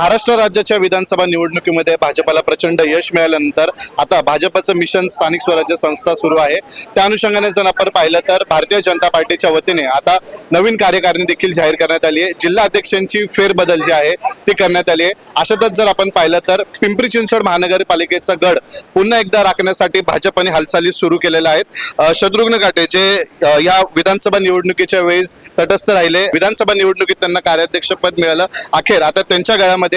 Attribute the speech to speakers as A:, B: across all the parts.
A: महाराष्ट्र राज्याच्या विधानसभा निवडणुकीमध्ये भाजपाला प्रचंड यश मिळाल्यानंतर आता भाजपचं मिशन स्थानिक स्वराज्य संस्था सुरू आहे. त्या अनुषंगाने जर आपण पाहिलं तर भारतीय जनता पार्टीच्या वतीने आता नवीन कार्यकारिणी देखील जाहीर करण्यात आली आहे. जिल्हा अध्यक्षांची फेरबदल जी आहे ती करण्यात आली आहे. अशातच जर आपण पाहिलं तर पिंपरी चिंचवड महानगरपालिकेचा गड पुन्हा एकदा राखण्यासाठी भाजपने हालचाली सुरू केलेल्या आहेत. शत्रुघ्न काटे जे या विधानसभा निवडणुकीच्या वेळेस तटस्थ राहिले. विधानसभा निवडणुकीत त्यांना कार्याध्यक्षपद मिळालं. अखेर आता त्यांच्या गळ्यामध्ये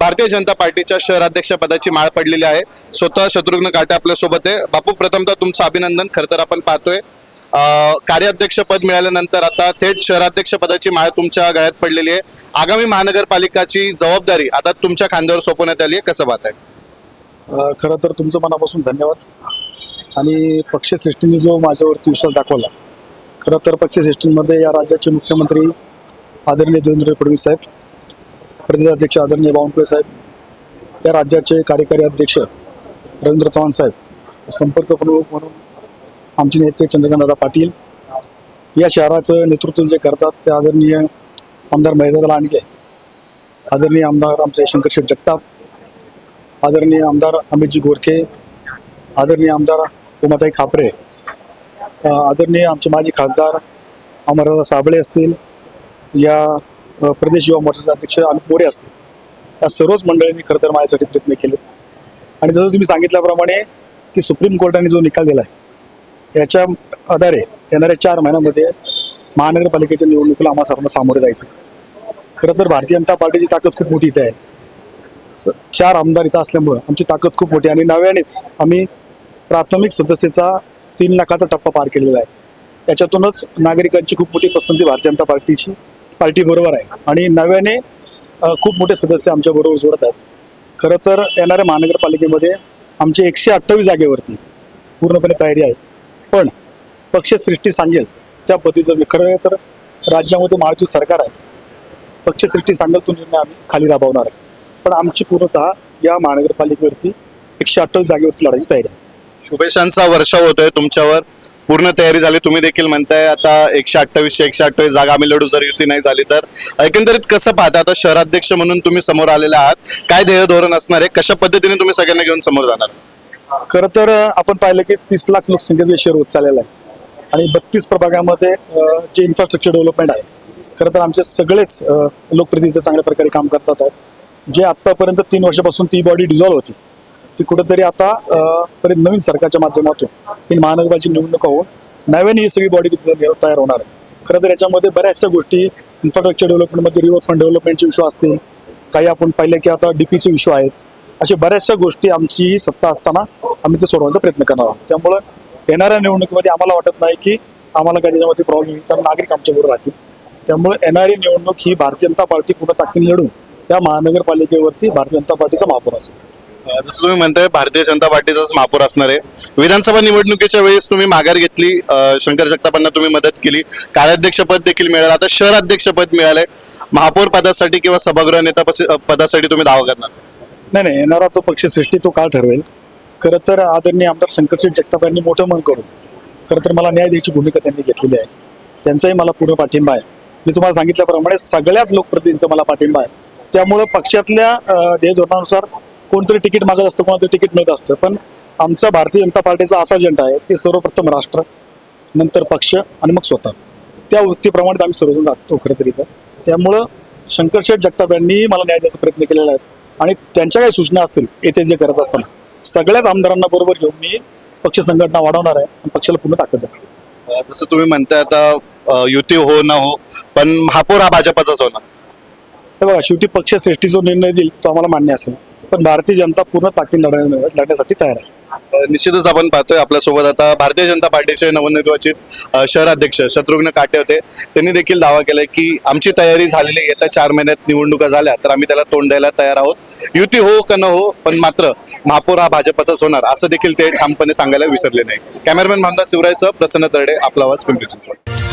A: भारतीय जनता पार्टीच्या शहराध्यक्ष पदाची माळ पडलेली आहे. स्वतः शत्रुघ्न काटे आपल्यासोबत आहे. बापू प्रथमतः तुमचं अभिनंदन. खरं तर आपण पाहतोय. कार्याध्यक्ष पद मिळाल्यानंतर आता थेट शहराध्यक्ष पदाची माळ तुमच्या गळ्यात पडलेली आहे. आगामी महानगरपालिकाची जबाबदारी आता तुमच्या खांद्यावर सोपवण्यात आली आहे. कसं बात आहे
B: खरं तर तुमचं मनापासून धन्यवाद. आणि पक्षश्रेष्ठींनी जो माझ्यावरती विश्वास दाखवला खरं तर पक्षश्रेष्ठींमध्ये या राज्याचे मुख्यमंत्री आदरणीय देवेंद्र फडणवीस साहेब प्रदेशाध्यक्ष आदरणीय बावनकुळे साहेब या राज्याचे कार्यकारी अध्यक्ष रवींद्र चव्हाण साहेब संपर्क प्रमुख म्हणून आमचे नेते चंद्रकांतदादा पाटील या शहराचं नेतृत्व जे करतात ते आदरणीय आमदार महेंद्र लांडगे आदरणीय आमदार आमचे शंकरशेठ जगताप आदरणीय आमदार अमितजी गोरखे आदरणीय आमदार उमाताई खापरे आदरणीय आमचे माजी खासदार अमरदादा साबळे असतील या प्रदेश युवा मोर्चाचे अध्यक्ष अमित मोरे असतील. या सर्वच मंडळींनी खरं तर माझ्यासाठी प्रयत्न केले. आणि जसं तुम्ही सांगितल्याप्रमाणे की सुप्रीम कोर्टाने जो निकाल दिला आहे याच्या आधारे येणाऱ्या चार महिन्यामध्ये महानगरपालिकेच्या निवडणुकीला आम्हा सर्वांना सामोरे जायचं खरं तर भारतीय जनता पार्टीची ताकद खूप मोठी इथे आहे. स- चार आमदार इथं असल्यामुळं आमची ताकद खूप मोठी आहे. आणि नव्यानेच आम्ही प्राथमिक सदस्येचा तीन लाखाचा टप्पा पार केलेला आहे. याच्यातूनच नागरिकांची खूप मोठी पसंती भारतीय जनता पार्टीची पार्टी बरोबर आहे. आणि नव्याने खूप मोठे सदस्य आमच्या बरोबर जोडत आहेत खरं तर येणाऱ्या महानगरपालिकेमध्ये आमची एकशे अठ्ठावीस जागेवरती पूर्णपणे तयारी आहे. पण पक्षसृष्टी सांगेल त्या पद्धतीचं खरं तर राज्यामध्ये महायुती सरकार आहे. पक्षसृष्टी सांगेल तो निर्णय आम्ही खाली राबवणार आहे. पण आमची पूर्णतः या महानगरपालिकेवरती एकशे अठ्ठावीस जागेवरती लढायची तयारी आहे.
A: शुभेच्छांचा वर्षाव होतोय तुमच्यावर. पूर्ण तयारी झाली. तुम्ही देखील म्हणताय आता एकशे अठ्ठावीसशे एकशे अठ्ठावीस जागा आम्ही लढू जर युती नाही झाली तर. एकंदरीत कसं पाहता आता शहराध्यक्ष म्हणून तुम्ही समोर आलेले आहात. काय ध्येय धोरण असणार आहे? कशा पद्धतीने तुम्ही सगळ्यांना घेऊन समोर जाणार?
B: खरं तर आपण पाहिलं की तीस लाख लोकसंख्येचं शहर होत चाललेलं आहे आणि बत्तीस प्रभागामध्ये जे इन्फ्रास्ट्रक्चर डेव्हलपमेंट आहे खरं तर आमचे सगळेच लोकप्रतिनिधी चांगल्या प्रकारे काम करतात आहेत. जे आत्तापर्यंत तीन वर्षापासून ती बॉडी डिझॉल्व्ह होती. ती कुठंतरी आता परत नवीन सरकारच्या माध्यमातून ही महानगरपालिकेची निवडणूक होऊन नव्याने ही सगळी बॉडी तयार होणार आहे. खरं तर याच्यामध्ये बऱ्याचशा गोष्टी इन्फ्रास्ट्रक्चर डेव्हलपमेंटमध्ये रिव्हरफ्रंट डेव्हलपमेंटचे इशू असतील काही आपण पाहिले की आता डीपीचे इशू आहेत अशा बऱ्याचशा गोष्टी आमची सत्ता असताना आम्ही ते सोडवण्याचा प्रयत्न करणार आहोत. त्यामुळं येणाऱ्या निवडणुकीमध्ये आम्हाला वाटत नाही की आम्हाला काही त्याच्यामध्ये प्रॉब्लेम येईल कारण नागरिक आमच्याबरोबर राहतील. त्यामुळे येणारी निवडणूक ही भारतीय जनता पार्टी पूर्ण ताकदीने लढून या महानगरपालिकेवरती भारतीय जनता पार्टीचा महापौर असेल.
A: जसं तुम्ही म्हणताय भारतीय जनता पार्टीचाच महापौर असणार आहे. विधानसभा निवडणुकीच्या वेळेस तुम्ही माघार घेतली शंकर जगतापांना तुम्ही मदत केली. कार्याध्यक्षपद देखील मिळालं. आता शहराध्यक्षपद मिळालंय. महापौर पदासाठी किंवा सभागृह नेता पदासाठी तुम्ही दावा करणार.
B: नाही नाही येणारा तो पक्षश्रेष्ठी तो काळ ठरवेल. खरं तर आदरणीय आमदार शंकरशेठ जगताप यांनी मोठं मन करून खरं तर मला न्याय द्यायची भूमिका त्यांनी घेतलेली आहे. त्यांचाही मला पूर्ण पाठिंबा आहे. मी तुम्हाला सांगितल्याप्रमाणे सगळ्याच लोकप्रतिनिधींचा मला पाठिंबा आहे. त्यामुळं पक्षातल्या ध्येय धोरणानुसार कोणतरी तिकीट मागत असतं कोणातरी तिकीट मिळत असतं. पण आमचा भारतीय जनता पार्टीचा असा अजेंडा आहे की सर्वप्रथम राष्ट्र नंतर पक्ष आणि मग स्वतः. त्या वृत्तीप्रमाणे आम्ही सर्वजण लागतो खरं तर इथं. त्यामुळं शंकरशेठ जगताप यांनी मला न्याय द्यायचा प्रयत्न केलेला आहे. आणि त्यांच्या काही सूचना असतील येथे जे करत असताना. सगळ्याच आमदारांना बरोबर घेऊन मी पक्ष संघटना वाढवणार आहे आणि पक्षाला पूर्ण ताकद देणार
A: जसं तुम्ही म्हणताय आता युती हो न हो पण महापौर हा भाजपाचाच होणार.
B: हे बघा शेवटी पक्ष श्रेष्ठी जो निर्णय देईल तो आम्हाला मान्य असेल. पण भारतीय जनता पूर्ण ताकदीन लढण्या लढण्यासाठी तयार आहे.
A: निश्चितच आपण पाहतोय आपल्यासोबत आता भारतीय जनता पार्टीचे नवनिर्वाचित अ, शहराध्यक्ष शत्रुघ्न काटे होते. त्यांनी देखील दावा केलाय की आमची तयारी झालेली आहे. येत्या चार महिन्यात निवडणुका झाल्या तर आम्ही त्याला तोंड द्यायला तयार आहोत. युती हो का न हो पण मात्र महापौर हा भाजपचाच होणार असं देखील ते ठामपणे सांगायला विसरले नाही कॅमेरामॅन शिवराय सह प्रसन्न तरडे आपला आवाज पिंपरी चिंचवड.